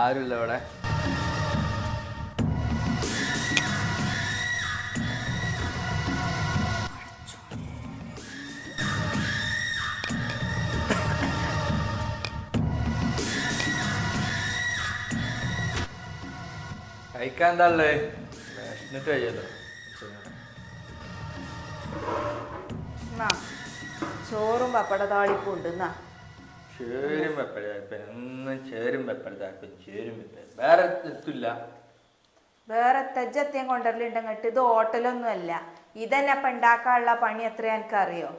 ആരുമില്ല ഇവിടെ. കഴിക്കാൻ എന്താ ഉള്ളത് വിശന്നിട്ട് കഴിയല്ലോ. ചോറും പപ്പട താളിപ്പും ഉണ്ട് എന്നാ ചേരും വെപ്പഴ എന്നും ചേരും വെപ്പഴ താല്പര്യം ചേരും വെപ്പഴ വേറെ എത്തില്ല. വേറെ തെജ്ജത്തെയും കൊണ്ടുവരലുണ്ടെങ്കിട്ട് ഇത് ഹോട്ടലൊന്നുമല്ല. ഇതന്നെ ഇപ്പം ഉണ്ടാക്കാനുള്ള പണി എത്ര എനിക്കറിയോ?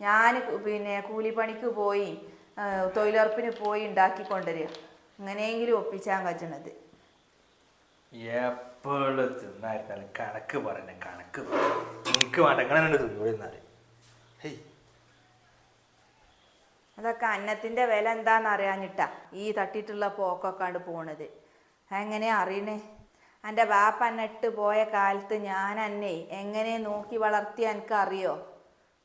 ഞാൻ പിന്നെ കൂലിപ്പണിക്ക് പോയി തൊഴിലുറപ്പിന് പോയി ഉണ്ടാക്കി കൊണ്ടുവരിക അങ്ങനെയെങ്കിലും ഒപ്പിച്ചാൻ കച്ചണത് എപ്പോഴും തിന്നായിരുന്നാലും കണക്ക് പറഞ്ഞ കണക്ക് പറഞ്ഞു എനിക്ക് വേണ്ട എങ്ങനെ തിന്നൂടെ എന്നാൽ. ഹേയ്. അതൊക്കെ അന്നത്തിന്റെ വില എന്താണെന്ന് അറിയാഞ്ഞിട്ടാ ഈ തട്ടിയിട്ടുള്ള പോക്കൊക്കെ ആണ് പോണത്. എങ്ങനെ അറിയണേ? എന്റെ ബാപ്പ അന്നിട്ട് പോയ കാലത്ത് ഞാൻ എന്നെ എങ്ങനെ നോക്കി വളർത്തി എനിക്ക് അറിയോ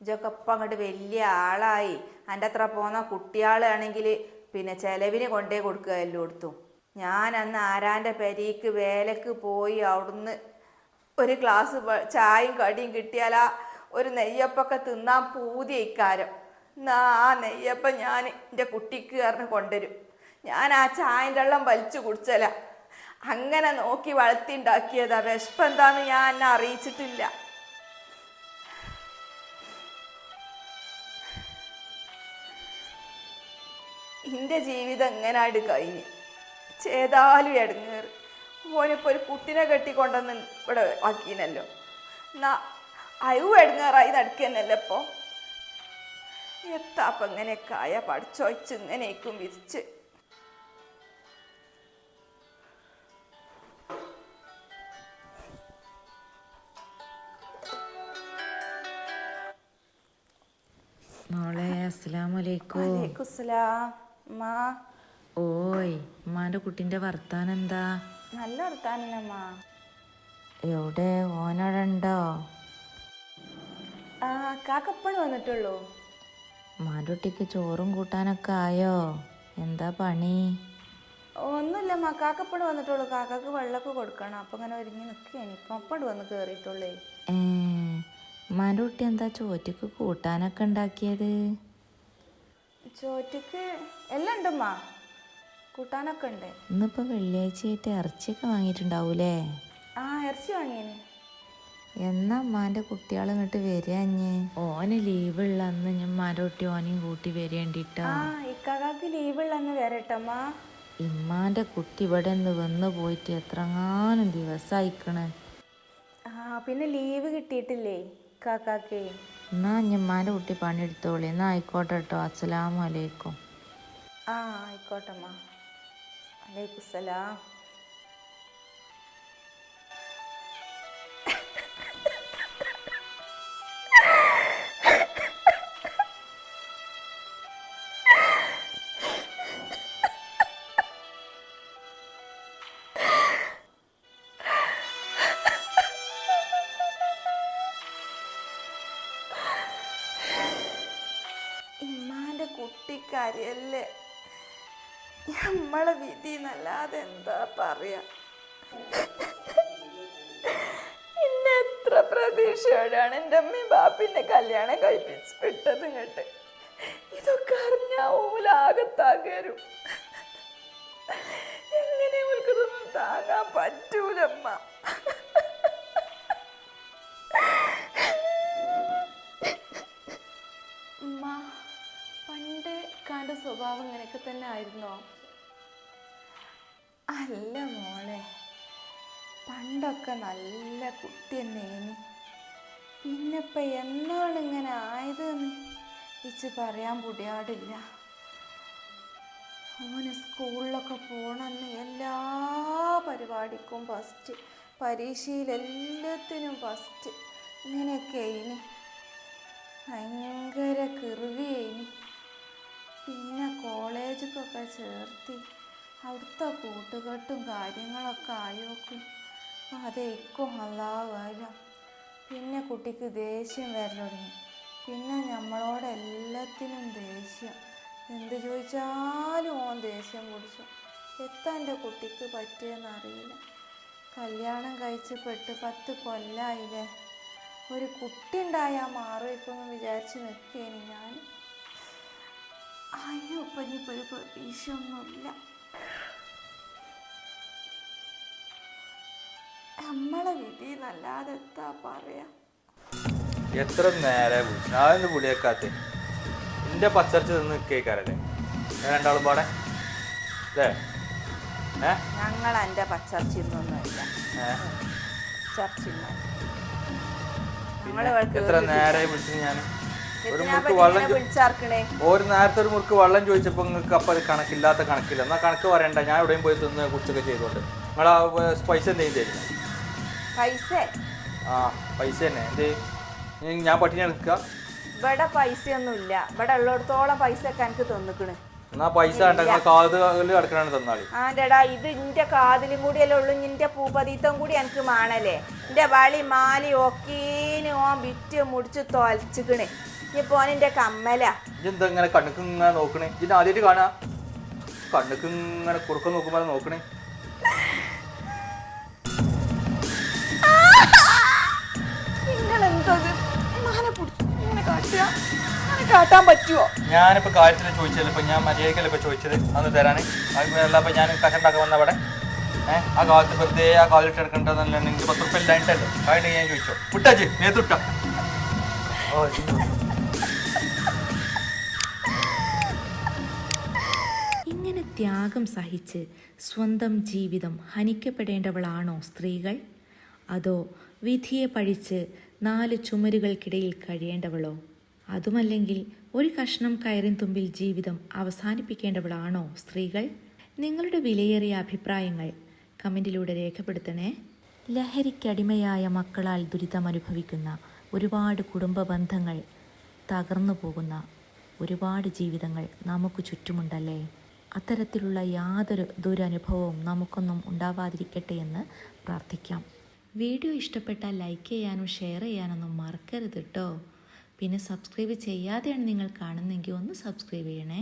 ഇതൊക്കെ ഇപ്പം അങ്ങോട്ട് വലിയ ആളായി. എന്റെ അത്ര പോന്ന കുട്ടിയാളാണെങ്കിൽ പിന്നെ ചെലവിന് കൊണ്ടേ കൊടുക്കുക എല്ലായിടത്തും ഞാൻ അന്ന് ആരാന്റെ പെരീക്ക് വേലക്ക് പോയി അവിടുന്ന് ഒരു ഗ്ലാസ് ചായയും കടിയും കിട്ടിയാലാ ഒരു നെയ്യപ്പൊക്കെ തിന്നാൻ പൂതി ഇക്കാരം. എന്നാ ആ നെയ്യപ്പം ഞാൻ എന്റെ കുട്ടിക്ക് കാരണം കൊണ്ടുവരും. ഞാൻ ആ ചായന്റെ വെള്ളം വലിച്ചു കുടിച്ചല. അങ്ങനെ നോക്കി വളർത്തി ഉണ്ടാക്കിയതാ വിശപ്പ് എന്താന്ന് ഞാൻ എന്നെ അറിയിച്ചിട്ടില്ല. എന്റെ ജീവിതം എങ്ങനായിട്ട് കഴിഞ്ഞ്? ചേതാലും ഇടങ്ങേറി ഓനിപ്പോൾ ഒരു കുട്ടിനെ കെട്ടിക്കൊണ്ടെന്ന് ഇവിടെ ആക്കീനല്ലോ. എന്നാ അയവ് എടുങ്ങാറായി നടക്കുന്നല്ലേ ഇപ്പോൾ എത്താപ്പം ഇങ്ങനെയൊക്കെ ആയ പഠിച്ചോയ്ച്ച് ഇങ്ങനെയൊക്കും വിരിച്ച്. മോളെ ഓയ് ഉമ്മാന്റെ കുട്ടിന്റെ വർത്താനം എന്താ നല്ല വർത്താനമ്മ എവിടെ? ആ കാക്കപ്പണ് വന്നിട്ടുള്ളൂ ഉമ്മാന്റെ കുട്ടിക്ക് ചോറും കൂട്ടാനൊക്കെ ആയോ? എന്താ പണി? ഒന്നുമില്ല കാക്കപ്പണ് വന്നിട്ടുള്ളൂ. കാക്കക്ക് വെള്ളമൊക്കെ കൊടുക്കണം. അപ്പം അങ്ങനെ ഒരുങ്ങി നിൽക്കുകയാണ് ഇപ്പം വന്ന് കയറിയിട്ടുള്ളേ. മാരുട്ടി എന്താ ചോറ്റക്ക് കൂട്ടാനൊക്കെ ഉണ്ടാക്കിയത്? ചോറ്റക്ക് എല്ലാം ഉണ്ടമ്മ കൂട്ടാനൊക്കെ ഉണ്ട്. ഇന്നിപ്പോ വെള്ളിയാഴ്ചയായിട്ട് ഇറച്ചിയൊക്കെ വാങ്ങിയിട്ടുണ്ടാവൂലേ? ആ ഇറച്ചി വാങ്ങിയേന്. എന്നാ ഉമ്മാന്റെ കുട്ടികൾ ഇങ്ങോട്ട് വരികഞ്ഞ് ഓന് ലീവുള്ള അന്ന് ഞാൻ ഉമ്മാന്റെ കുട്ടി ഓനെയും കൂട്ടി വരേണ്ടിട്ടോ ഇക്കാക്ക് ലീവുള്ളന്ന് വരട്ടമ്മ ഇമ്മാന്റെ കുട്ടി ഇവിടെ നിന്ന് വന്നു പോയിട്ട് എത്രങ്ങാനും ദിവസമായിക്കണ് ആ പിന്നെ ലീവ് കിട്ടിയിട്ടില്ലേ കാക്കാക്ക് എന്നാ ഞമ്മാന്റെ കുട്ടി പണിയെടുത്തോളി. എന്നാ ആയിക്കോട്ടെ കേട്ടോ അസ്സലാമലൈക്കും ആ ആയിക്കോട്ടമ്മ അലൈക്കുസലാം ഇമ്മാന്റെ കുട്ടിക്കാരിയല്ലേ നമ്മളെ വിധി എന്നല്ലാതെ എന്താ പറയാ? എന്നെ എത്ര പ്രതീക്ഷയോടെയാണ് എന്റെ അമ്മയും ബാപ്പിന്റെ കല്യാണം കഴിപ്പിച്ച് വിട്ടത് ഇങ്ങോട്ട്? ഇതൊക്കെ അറിഞ്ഞാ ഓലാകത്താകരും കാന്റെ സ്വഭാവം ഇങ്ങനെയൊക്കെ തന്നെ ആയിരുന്നോ? അല്ല മോളെ പണ്ടൊക്കെ നല്ല കുട്ടി തന്നെയാണ് പിന്നെ ഇപ്പം എന്നാണ് ഇങ്ങനെ ആയതെന്ന്? ഇച്ച് പറയാൻ പുടിയാടില്ല. ഓന് സ്കൂളിലൊക്കെ പോണെന്ന് എല്ലാ പരിപാടിക്കും ഫസ്റ്റ് പരീക്ഷയിലെല്ലാത്തിനും ഫസ്റ്റ് ഇങ്ങനെയൊക്കെ ഇനി ഭയങ്കര പിന്നെ കോളേജിലൊക്കെ ചേർത്തി അവിടുത്തെ കൂട്ടുകെട്ടും കാര്യങ്ങളൊക്കെ ആയോക്കും. അതേക്കും അല്ലാ കാര്യം. പിന്നെ കുട്ടിക്ക് ദേഷ്യം വരൽ തുടങ്ങി. പിന്നെ നമ്മളോട് എല്ലാത്തിനും ദേഷ്യം. എന്ത് ചോദിച്ചാലും ഓൻ ദേഷ്യം കുടിച്ചു എത്താൻ എന്റെ കുട്ടിക്ക് പറ്റിയെന്ന് അറിയില്ല. കല്യാണം കഴിച്ച് പെട്ട് പത്ത് കൊല്ലായില്ലേ? ഒരു കുട്ടി ഉണ്ടായാൽ മാറും ഇപ്പം വിചാരിച്ച് നിൽക്കേനി ഞാൻ. അയ്യോ ഇനിയിപ്പോൾ ഒരു പ്രതീക്ഷയൊന്നുമില്ല. നമ്മളെ വിധി നല്ലാതെ എത്താ പറയാ? എത്ര നേരെ ഞാനൊന്ന് പുളിയേക്കാത്ത എന്റെ പച്ചർച്ച നിന്ന് കേൾക്കാറല്ലേ ഞാൻ രണ്ടാളും പാടെ. അല്ലേ ഞങ്ങൾ എന്റെ പച്ചർച്ചിന്നൊന്നുമില്ല. നിന്നൊന്നുമില്ല പിന്നെ എത്ര നേരെ വിളിച്ചു ഞാൻ ഒരു മുറുക്ക് വെള്ളം ഒരു നേരത്തെ ഒരു മുറുക്ക് വെള്ളം ചോദിച്ചപ്പോൾ നിങ്ങൾക്ക് അപ്പൊ അത് കണക്കില്ലാത്ത കണക്കില്ല. എന്നാൽ കണക്ക് പറയണ്ട. ഞാൻ എവിടെയും പോയി തിന്ന് കുറച്ചൊക്കെ ചെയ്തോണ്ട്. നിങ്ങൾ ആ പൈസ എന്തെങ്കിലും തരുന്നു? പൈസ? ആ പൈസ തന്നെ. എന്ത്? ഞാൻ പട്ടിണി എടുക്കുക ഇവിടെ പൈസയൊന്നുമില്ല. ഇവിടെ ഉള്ളിടത്തോളം പൈസ ഒക്കെ എനിക്ക് തന്നിക്കണ്. എന്നാ പൈസ തന്നാളി. ആന്റെടാ ഇത് ഇന്റെ കാതിലും കൂടിയല്ലേ ഉള്ളു. നിന്റെ പൂപതീത്തം കൂടി എനിക്ക് മാണല്ലേ. എന്റെ വളി മാലി ഒക്കീന് ഓൻ വിറ്റ് മുടിച്ച് തൊലച്ചിക്കണ്. ഇനി പോനിന്റെ കമ്മല. ഇതെന്താ ഇങ്ങനെ കണ്ണുക്ക് ഇങ്ങനെ നോക്കണേ? ഇതിന് ആദ്യമായിട്ട് കാണാ. കണ്ണുക്ക് ഇങ്ങനെ കുറുക്കം നോക്കുമ്പോൾ നോക്കണേ. കാട്ടാൻ പറ്റുമോ ഞാനിപ്പോ കാര്യത്തിൽ ചോദിച്ചത് ഇപ്പൊ ഞാൻ മര്യാദക്കല്ല ഇപ്പൊ ചോദിച്ചത്? അന്ന് തരാന്. അപ്പൊ ഞാൻ കഷണ്ടാക്കാൻ വന്ന അവിടെ ഏഹ് ആ കാലത്ത് വെറുതെ ആ കാലിട്ട് എടുക്കണ്ടെന്നല്ല നിങ്ങൾക്ക് പത്ത് റുപ്യ ഇല്ലായിട്ടല്ലേ അതിന് ഞാൻ ചോദിച്ചോ. വിട്ടാച്ചി നേതുട്ട ഓ ത്യാഗം സഹിച്ച് സ്വന്തം ജീവിതം ഹനിക്കപ്പെടേണ്ടവളാണോ സ്ത്രീകൾ? അതോ വിധിയെ പഴിച്ച് നാല് ചുമരുകൾക്കിടയിൽ കഴിയേണ്ടവളോ? അതുമല്ലെങ്കിൽ ഒരു കഷ്ണം കയറിൻ തുമ്പിൽ ജീവിതം അവസാനിപ്പിക്കേണ്ടവളാണോ സ്ത്രീകൾ? നിങ്ങളുടെ വിലയേറിയ അഭിപ്രായങ്ങൾ കമന്റിലൂടെ രേഖപ്പെടുത്തണേ. ലഹരിക്കടിമയായ മക്കളാൽ ദുരിതമനുഭവിക്കുന്ന ഒരുപാട് കുടുംബ ബന്ധങ്ങൾ തകർന്നു പോകുന്ന ഒരുപാട് ജീവിതങ്ങൾ നമുക്ക് ചുറ്റുമുണ്ടല്ലേ? അത്തരത്തിലുള്ള യാതൊരു ദുരനുഭവവും നമുക്കൊന്നും ഉണ്ടാവാതിരിക്കട്ടെ എന്ന് പ്രാർത്ഥിക്കാം. വീഡിയോ ഇഷ്ടപ്പെട്ടാൽ ലൈക്ക് ചെയ്യാനും ഷെയർ ചെയ്യാനൊന്നും മറക്കരുത് കേട്ടോ പിന്നെ സബ്സ്ക്രൈബ് ചെയ്യാതെയാണ് നിങ്ങൾ കാണുന്നെങ്കിൽ ഒന്ന് സബ്സ്ക്രൈബ് ചെയ്യണേ.